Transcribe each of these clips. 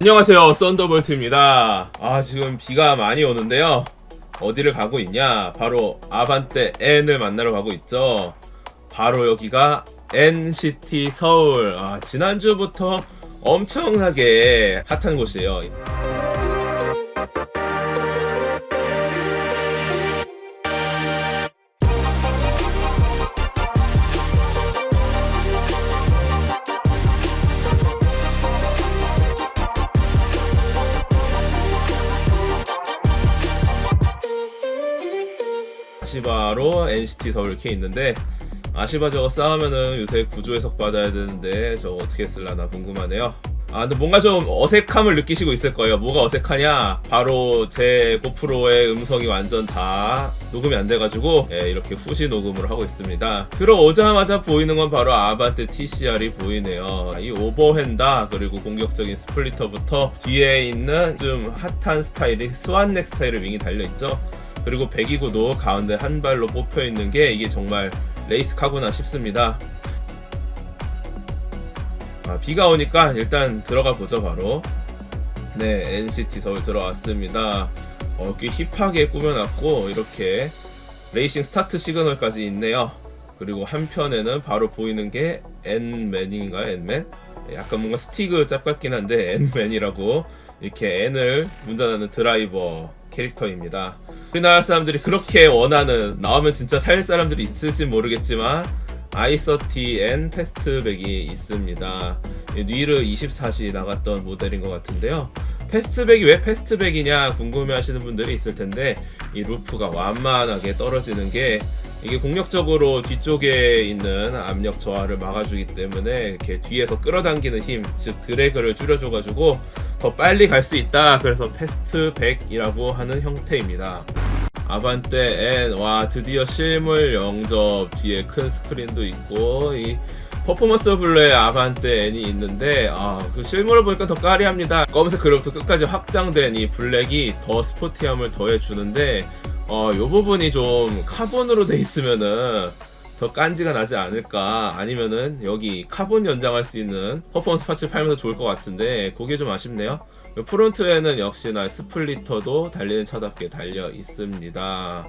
안녕하세요 썬더볼트입니다. 아 지금 비가 많이 오는데요. 어디를 가고 있냐? 바로 아반떼 N을 만나러 가고 있죠. 바로 여기가 NCT 서울. 아 지난주부터 엄청나게 핫한 곳이에요 NCT 서울 이렇게 있는데 아시바 저거 싸우면은 요새 구조 해석 받아야 되는데 저거 어떻게 쓸라나 궁금하네요. 아 근데 뭔가 좀 어색함을 느끼시고 있을 거예요. 뭐가 어색하냐? 바로 제 고프로의 음성이 완전 다 녹음이 안 돼가지고 예, 이렇게 후시 녹음을 하고 있습니다. 들어오자마자 보이는 건 바로 아반떼 TCR이 보이네요. 이 오버핸다 그리고 공격적인 스플리터부터 뒤에 있는 좀 핫한 스타일이 스완넥 스타일의 윙이 달려있죠. 그리고 배기구도 가운데 한 발로 뽑혀 있는 게 이게 정말 레이스 카구나 싶습니다. 아, 비가 오니까 일단 들어가 보죠 바로. 네, NCT 서울 들어왔습니다. 어, 꽤 힙하게 꾸며놨고 이렇게 레이싱 스타트 시그널까지 있네요. 그리고 한편에는 바로 보이는 게 N맨인가요? N맨? 약간 뭔가 스티그 짭 같긴 한데 N맨이라고 이렇게 N을 운전하는 드라이버 캐릭터입니다. 우리나라 사람들이 그렇게 원하는 나오면 진짜 살 사람들이 있을지 모르겠지만 i30N 패스트백이 있습니다. 뉘르 24시 나갔던 모델인 것 같은데요. 패스트백이 왜 패스트백이냐 궁금해 하시는 분들이 있을 텐데 이 루프가 완만하게 떨어지는 게 이게 공격적으로 뒤쪽에 있는 압력 저하를 막아주기 때문에 이렇게 뒤에서 끌어당기는 힘, 즉 드래그를 줄여줘가지고 더 빨리 갈 수 있다. 그래서 패스트 100이라고 하는 형태입니다. 아반떼 N 와 드디어 실물 영접 뒤에 큰 스크린도 있고 이 퍼포먼스 블루의 아반떼 N이 있는데 아 그 실물을 보니까 더 까리합니다. 검은색 그룹부터 끝까지 확장된 이 블랙이 더 스포티함을 더해 주는데 어 요 부분이 좀 카본으로 돼 있으면은 더 깐지가 나지 않을까? 아니면은 여기 카본 연장할 수 있는 퍼포먼스 파츠 팔면 더 좋을 것 같은데 그게 좀 아쉽네요. 프론트에는 역시나 스플리터도 달리는 차답게 달려 있습니다.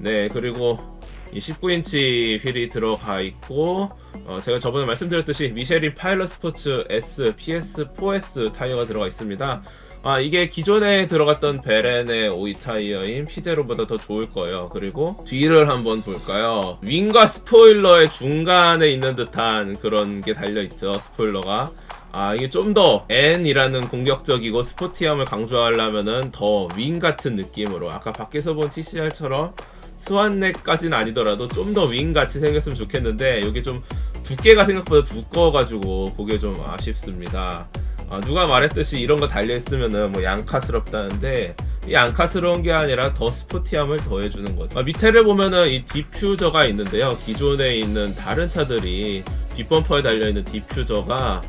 네 그리고 이 19인치 휠이 들어가 있고 어, 제가 저번에 말씀드렸듯이 미쉐린 파일럿 스포츠 S PS4S 타이어가 들어가 있습니다 아 이게 기존에 들어갔던 베렌의 오이 타이어인 피제로보다 더 좋을 거예요. 그리고 뒤를 한번 볼까요? 윙과 스포일러의 중간에 있는 듯한 그런 게 달려 있죠. 스포일러가. 아 이게 좀 더 N이라는 공격적이고 스포티함을 강조하려면은 더 윙 같은 느낌으로 아까 밖에서 본 TCR처럼 스완넥까지는 아니더라도 좀 더 윙 같이 생겼으면 좋겠는데 이게 좀 두께가 생각보다 두꺼워가지고 그게 좀 아쉽습니다. 아, 누가 말했듯이 이런 거 달려있으면은 뭐 양카스럽다는데 이 양카스러운 게 아니라 더 스포티함을 더해주는 거죠. 아, 밑에를 보면은 이 디퓨저가 있는데요. 기존에 있는 다른 차들이 뒷범퍼에 달려있는 디퓨저가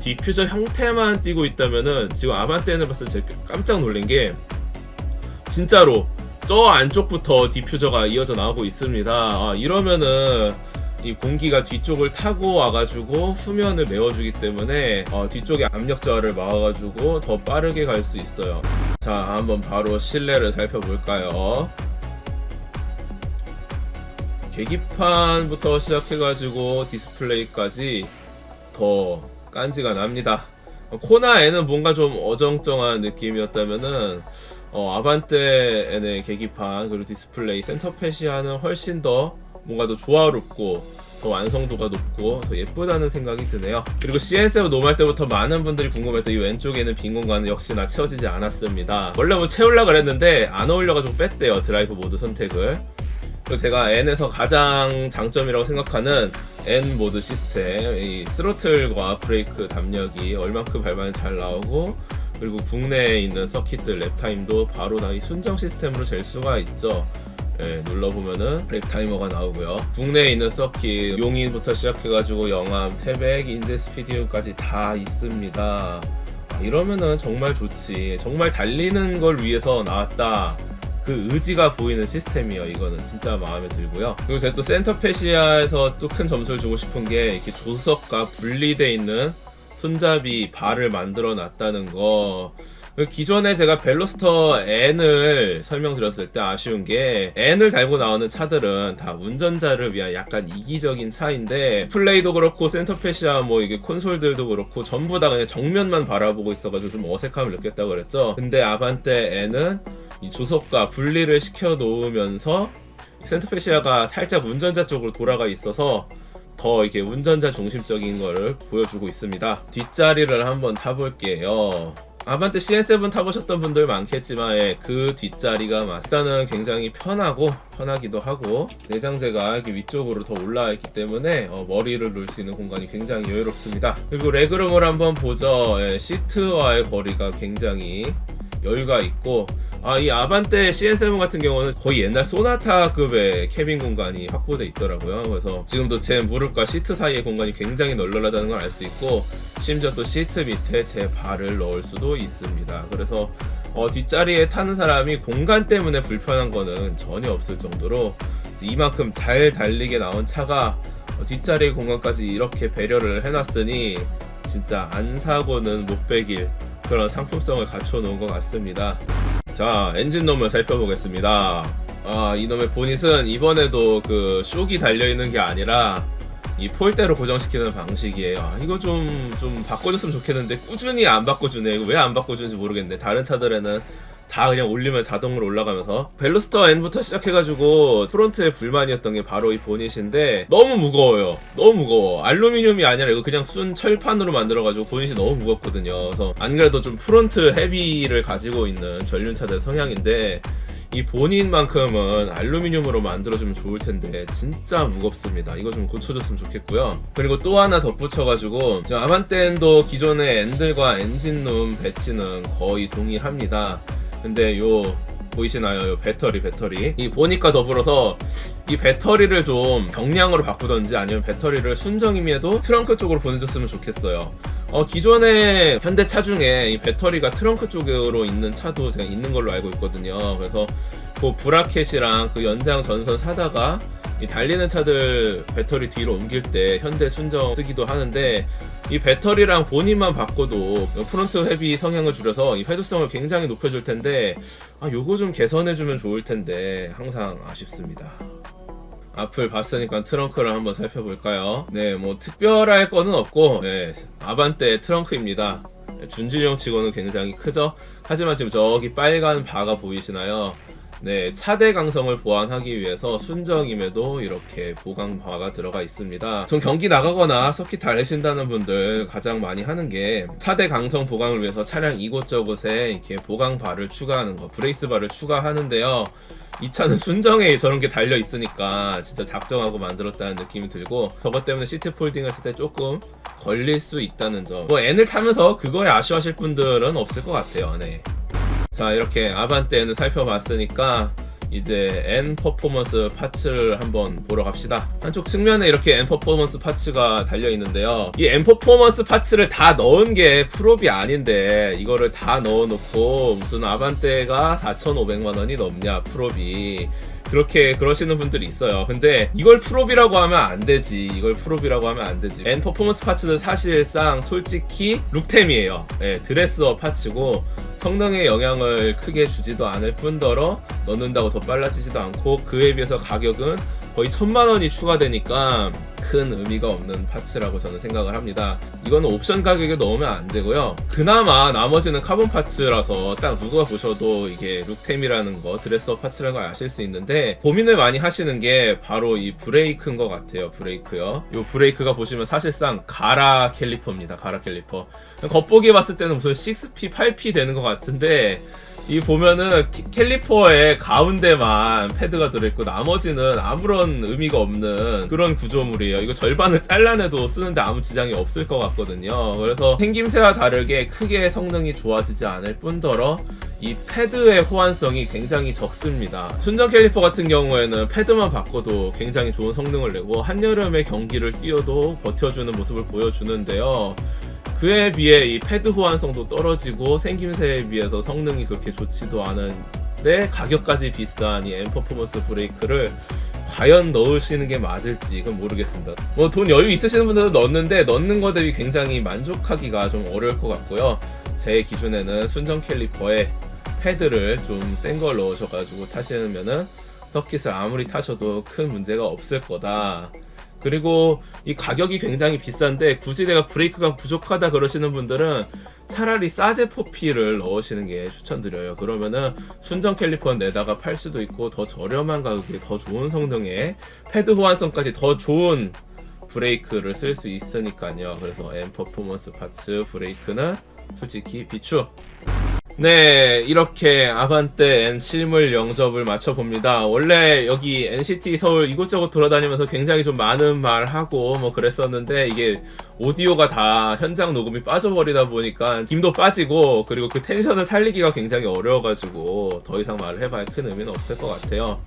디퓨저 형태만 띄고 있다면은 지금 아반떼는 봤을 때 깜짝 놀란 게 진짜로 저 안쪽부터 디퓨저가 이어져 나오고 있습니다. 아, 이러면은 이 공기가 뒤쪽을 타고 와가지고 후면을 메워주기 때문에 어, 뒤쪽에 압력 저하를 막아가지고 더 빠르게 갈 수 있어요. 자, 한번 바로 실내를 살펴볼까요? 계기판부터 시작해가지고 디스플레이까지 더 깐지가 납니다. 코나에는 뭔가 좀 어정쩡한 느낌이었다면은 어, 아반떼의 계기판 그리고 디스플레이 센터페시아는 훨씬 더 뭔가 더 조화롭고 더 완성도가 높고 더 예쁘다는 생각이 드네요. 그리고 CN7 노말 때부터 많은 분들이 궁금했던 이 왼쪽에 있는 빈 공간은 역시나 채워지지 않았습니다. 원래 뭐 채우려고 그랬는데 안 어울려가지고 뺐대요 드라이브 모드 선택을. 그리고 제가 N에서 가장 장점이라고 생각하는 N 모드 시스템, 이 스로틀과 브레이크 담력이 얼만큼 밟아야 잘 나오고 그리고 국내에 있는 서킷들 랩타임도 바로 다이 순정 시스템으로 잴 수가 있죠. 예, 눌러보면은 랩 타이머가 나오고요. 국내에 있는 서킷, 용인부터 시작해가지고 영암, 태백, 인제스피디움까지 다 있습니다. 아, 이러면은 정말 좋지. 정말 달리는 걸 위해서 나왔다. 그 의지가 보이는 시스템이에요. 이거는 진짜 마음에 들고요. 그리고 제가 또 센터페시아에서 또 큰 점수를 주고 싶은 게 이렇게 조석과 분리돼 있는 손잡이 발을 만들어 놨다는 거. 그 기존에 제가 벨로스터 N을 설명드렸을 때 아쉬운 게 N을 달고 나오는 차들은 다 운전자를 위한 약간 이기적인 차인데 플레이도 그렇고 센터페시아 뭐 이게 콘솔들도 그렇고 전부 다 그냥 정면만 바라보고 있어가지고 좀 어색함을 느꼈다고 그랬죠. 근데 아반떼 N은 이 조석과 분리를 시켜 놓으면서 센터페시아가 살짝 운전자 쪽으로 돌아가 있어서 더 이게 운전자 중심적인 거를 보여주고 있습니다. 뒷자리를 한번 타볼게요. 아반떼 CN7 타보셨던 분들 많겠지만 예, 그 뒷자리가 맞- 일단은 굉장히 편하고 편하기도 하고 내장재가 이렇게 위쪽으로 더 올라와 있기 때문에 어, 머리를 놓을 수 있는 공간이 굉장히 여유롭습니다. 그리고 레그룸을 한번 보죠. 예, 시트와의 거리가 굉장히 여유가 있고 아, 이 아반떼 CN7 같은 경우는 거의 옛날 소나타급의 캐빈 공간이 확보돼 있더라고요. 그래서 지금도 제 무릎과 시트 사이의 공간이 굉장히 널널하다는 걸 알 수 있고 심지어 또 시트 밑에 제 발을 넣을 수도 있습니다. 그래서 어, 뒷자리에 타는 사람이 공간 때문에 불편한 거는 전혀 없을 정도로 이만큼 잘 달리게 나온 차가 어, 뒷자리 공간까지 이렇게 배려를 해놨으니 진짜 안 사고는 못 베길 그런 상품성을 갖춰놓은 것 같습니다. 자, 엔진룸을 살펴보겠습니다. 아, 이놈의 보닛은 이번에도 그 쇼기 달려있는 게 아니라 이 폴대로 고정시키는 방식이에요. 아, 이거 좀, 좀 바꿔줬으면 좋겠는데 꾸준히 안 바꿔주네. 이거 왜 안 바꿔주는지 모르겠네. 다른 차들에는 다 그냥 올리면 자동으로 올라가면서 벨로스터 N부터 시작해가지고 프론트에 불만이었던 게 바로 이 보닛인데 너무 무거워요 너무 무거워 알루미늄이 아니라 이거 그냥 순 철판으로 만들어가지고 보닛이 너무 무겁거든요 그래서 안 그래도 좀 프론트 헤비를 가지고 있는 전륜차들 성향인데 이 본인만큼은 알루미늄으로 만들어주면 좋을 텐데 진짜 무겁습니다. 이거 좀 고쳐줬으면 좋겠고요. 그리고 또 하나 덧붙여가지고 저 아반떼엔도 기존의 엔들과 엔진룸 배치는 거의 동일합니다. 근데 요 보이시나요? 요 배터리 배터리 이 보니까 더불어서 이 배터리를 좀 경량으로 바꾸던지 아니면 배터리를 순정임에도 트렁크 쪽으로 보내줬으면 좋겠어요. 어, 기존의 현대차 중에 이 배터리가 트렁크 쪽으로 있는 차도 제가 있는 걸로 알고 있거든요. 그래서 그 브라켓이랑 그 연장 전선 사다가 이 달리는 차들 배터리 뒤로 옮길 때 현대 순정 쓰기도 하는데 이 배터리랑 본인만 바꿔도 프론트 헤비 성향을 줄여서 이 회두성을 굉장히 높여줄 텐데 아 요거 좀 개선해주면 좋을 텐데 항상 아쉽습니다. 앞을 봤으니까 트렁크를 한번 살펴볼까요? 네, 뭐 특별할 거는 없고, 네, 아반떼 트렁크입니다. 네, 준질형 치고는 굉장히 크죠? 하지만 지금 저기 빨간 바가 보이시나요? 네, 차대 강성을 보완하기 위해서 순정임에도 이렇게 보강 바가 들어가 있습니다. 전 경기 나가거나 서킷 달리신다는 분들 가장 많이 하는 게 차대 강성 보강을 위해서 차량 이곳저곳에 이렇게 보강 바를 추가하는 거, 브레이스 바를 추가하는데요. 이 차는 순정에 저런 게 달려 있으니까 진짜 작정하고 만들었다는 느낌이 들고 저것 때문에 시트 폴딩 했을 때 조금 걸릴 수 있다는 점. 뭐 N을 타면서 그거에 아쉬워하실 분들은 없을 것 같아요. 네. 자 이렇게 아반떼 N을 살펴봤으니까 이제 N 퍼포먼스 파츠를 한번 보러 갑시다. 한쪽 측면에 이렇게 N 퍼포먼스 파츠가 달려 있는데요. 이 N 퍼포먼스 파츠를 다 넣은 게 프롭이 아닌데 이거를 다 넣어 놓고 무슨 아반떼가 4,500만 원이 넘냐 프롭이. 그렇게 그러시는 분들이 있어요. 근데 이걸 프롭이라고 하면 안 되지. 이걸 프롭이라고 하면 안 되지. N 퍼포먼스 파츠는 사실상 솔직히 룩템이에요. 예, 드레스업 파츠고 성능에 영향을 크게 주지도 않을 뿐더러 넣는다고 더 빨라지지도 않고 그에 비해서 가격은 거의 천만 원이 추가되니까 큰 의미가 없는 파츠라고 저는 생각을 합니다. 이거는 옵션 가격에 넣으면 안 되고요. 그나마 나머지는 카본 파츠라서 딱 누가 보셔도 이게 룩템이라는 거, 드레스업 파츠라는 걸 아실 수 있는데 고민을 많이 하시는 게 바로 이 브레이크인 것 같아요. 브레이크요. 이 브레이크가 보시면 사실상 가라 캘리퍼입니다. 가라 캘리퍼. 겉보기 봤을 때는 무슨 6P, 8P 되는 것 같은데 이 보면은 캐- 캘리퍼의 가운데만 패드가 들어있고 나머지는 아무런 의미가 없는 그런 구조물이에요. 이거 절반을 잘라내도 쓰는데 아무 지장이 없을 것 같거든요. 그래서 생김새와 다르게 크게 성능이 좋아지지 않을 뿐더러 이 패드의 호환성이 굉장히 적습니다. 순정 캘리퍼 같은 경우에는 패드만 바꿔도 굉장히 좋은 성능을 내고 한여름에 경기를 뛰어도 버텨주는 모습을 보여주는데요. 그에 비해 이 패드 호환성도 떨어지고 생김새에 비해서 성능이 그렇게 좋지도 않은데 가격까지 비싼 이 M 퍼포먼스 브레이크를 과연 넣으시는 게 맞을지 그건 모르겠습니다. 뭐 돈 여유 있으시는 분들은 넣는데 넣는 거 대비 굉장히 만족하기가 좀 어려울 것 같고요. 제 기준에는 순정 캘리퍼에 패드를 좀 센 걸 넣으셔가지고 타시면은 서킷을 아무리 타셔도 큰 문제가 없을 거다. 그리고 이 가격이 굉장히 비싼데 굳이 내가 브레이크가 부족하다 그러시는 분들은 차라리 싸제 포피를 넣으시는 게 추천드려요. 그러면은 순정 캘리퍼는 내다가 팔 수도 있고 더 저렴한 가격에 더 좋은 성능의 패드 호환성까지 더 좋은 브레이크를 쓸 수 있으니까요. 그래서 M 퍼포먼스 파츠 브레이크는 솔직히 비추. 네, 이렇게 아반떼 N 실물 영접을 마쳐봅니다. 원래 여기 NCT 서울 이곳저곳 돌아다니면서 굉장히 좀 많은 말 하고 뭐 그랬었는데 이게 오디오가 다 현장 녹음이 빠져버리다 보니까 힘도 빠지고 그리고 그 텐션을 살리기가 굉장히 어려워가지고 더 이상 말을 해봐야 큰 의미는 없을 것 같아요.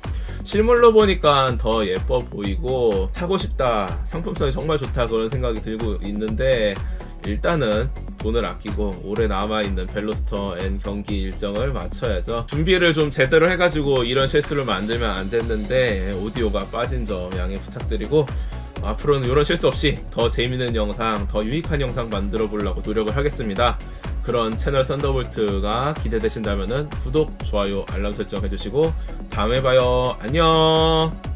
실물로 보니까 더 예뻐 보이고 타고 싶다 상품성이 정말 좋다 그런 생각이 들고 있는데 일단은 돈을 아끼고 올해 남아있는 벨로스터 N 경기 일정을 맞춰야죠 준비를 좀 제대로 해가지고 이런 실수를 만들면 안 됐는데 오디오가 빠진 점 양해 부탁드리고 앞으로는 이런 실수 없이 더 재밌는 영상 더 유익한 영상 만들어 보려고 노력을 하겠습니다 그런 채널 썬더볼트가 기대되신다면 구독, 좋아요, 알람 설정 해주시고 다음에 봐요. 안녕.